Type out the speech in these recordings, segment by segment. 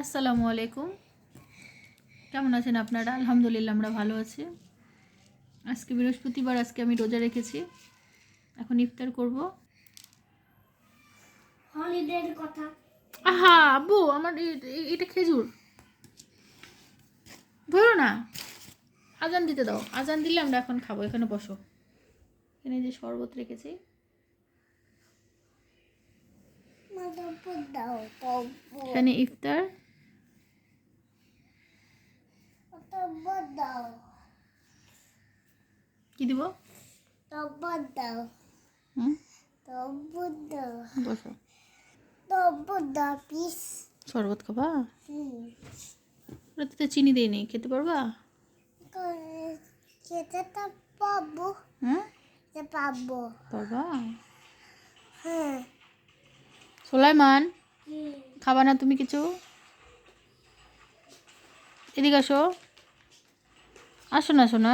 আসসালামু আলাইকুম। কেমন আছেন আপনারা? আলহামদুলিল্লাহ আমরা ভালো আছি। আজকে বৃহস্পতিবার আজকে আমি রোজা রেখেছি। এখন ইফতার করব। হলিডের কথা। আহা আব্বু আমার এটা খেজুর। ধরো না। আজান দিতে দাও। আজান দিলে আমরা এখন খাব। এখানে বসো। এখানে যে শরবত রেখেছি। এখানে ইফতার তব্বু দাও কি দিব? তব্বু দাও। তব্বু দাও। বসো। তব্বু দাও পিস শরবত খাবা? ওটাতে চিনি দিইনি খেতে পারবা? খেতে তো পাবো। হুম? যে পাবো। পারবা? হ্যাঁ। সোলাইমান খাবা না তুমি কিছু? এদিকে আসো। আসো না শোনা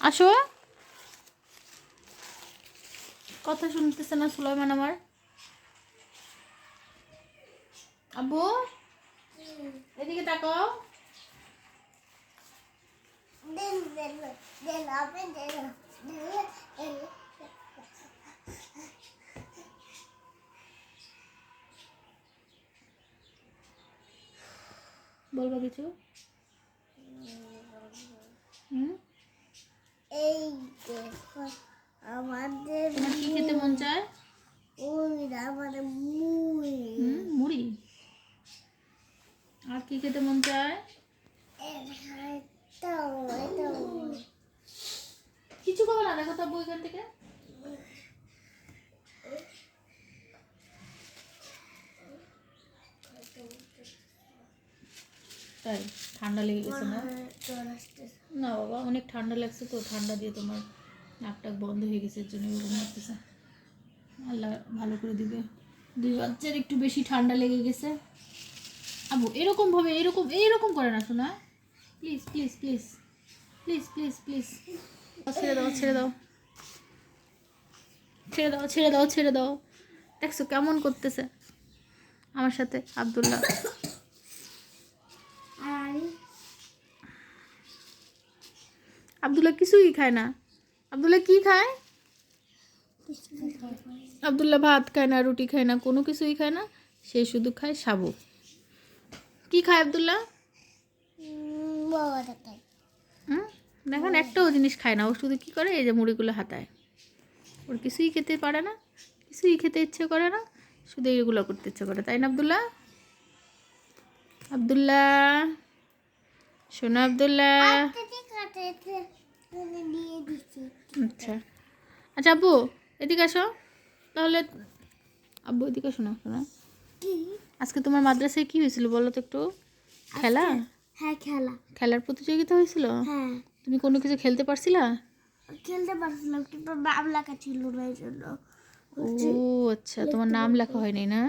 আসো। কথা শুনতেছে না সুলাইমান আমার? আব্বু? এদিকে দেন বলবা কিছু হুম এই দেখো আমাদের তোমার কি খেতে মন চায় ওই আমাদের মুই হুম মুড়ি আর কি খেতে মন চায়? কিছু খাব না, দেখো তো আব্বু এখান থেকে। তাই ঠান্ডা লেগে গেছে না? না বাবা, অনেক ঠান্ডা লাগছে তো, ঠান্ডা দিয়ে তোমার নাক টাক বন্ধ হয়ে গেছে, এর জন্য এরকম লাগতেছে। আল্লাহ ভালো করে দিবে। দুই বাচ্চার একটু বেশি ঠান্ডা লেগে গেছে। আবু এরকম ভাবে এরকম এইরকম করে না শোনা please please please please please please ছেড়ে দাও ছেড়ে দাও। ছেড়ে দাও ছেড়ে দাও ছেড়ে দাও। দেখছ কেমন করতেছে আমার সাথে আব্দুল্লাহ। আব্দুল্লাহ কিছুই খায় না। আব্দুল্লাহ কি খায়? আব্দুল্লাহ ভাত খায় না রুটি খায় না কোনো কিছুই খায় না। সে শুধু খায় সাবু। কি খায় আব্দুল্লাহ? হুম? দেখেন একটাও জিনিস খায় না। ও শুধু কি করে? এই যে মুড়িগুলো হাতায়। ওর কিছুই খেতে পারে না কিছুই খেতে ইচ্ছে করে না শুধু এইগুলো করতে ইচ্ছে করে। তাই না আব্দুল্লাহ? আব্দুল্লাহ? শোনো আব্দুল্লাহ। আচ্ছা। আচ্ছা আব্বু এদিকে আসো। তাহলে আব্বু এদিকে শোনো শোনো। আজকে তোমার মাদ্রাসায় কি হয়েছিল বলো তো একটু? খেলা? হ্যাঁ খেলা। খেলার প্রতিযোগিতা হয়েছিল? হ্যাঁ। তুমি কোনো কিছু খেলতে পারছিলা? খেলতে পারছিলাম কিন্তু বাম লেখা ছিল না এই জন্য। ও আচ্ছা তোমার নাম লেখা হয়নি না?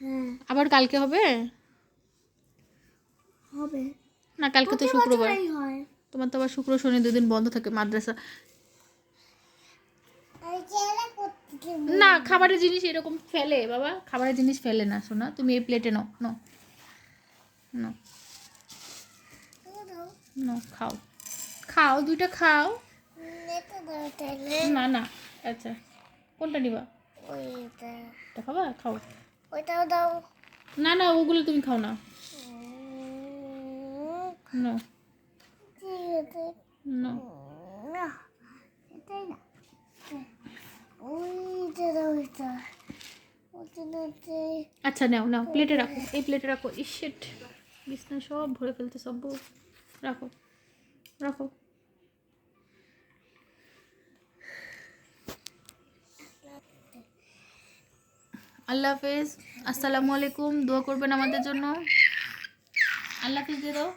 হ্যাঁ। আবার কালকে হবে? হবে। না কালকে তো শুক্রবার। তোমার তো আবার শুক্র শনি দুদিন বন্ধ থাকে মাদ্রাসা। না খাবারের জিনিস এরকম ফেলে বাবা। খাবারের জিনিস ফেলে না শোনা তুমি এই প্লেটে নাও নাও। নাও। নাও খাও। খাও দুইটা খাও। না না। আচ্ছা। কোনটা নিবা? ওইটা খাবা? খাও। ওইটাও দাও। না না ওগুলো তুমি খাও না। নো ঠিক আছে নো না এটাই না ওইটা দাও ওইটা ওইটা দিতে আচ্ছা নাও নাও প্লেটে রাখো। এই প্লেটে রাখো। ইশেট বিছনা সব ভরে ফেলতে, সব রাখো রাখো। আল্লাহ হাফেজ। আসসালামু আলাইকুম। দোয়া করবেন আমাদের জন্য। আল্লাহ হাফেজ, দিয়ে দাও।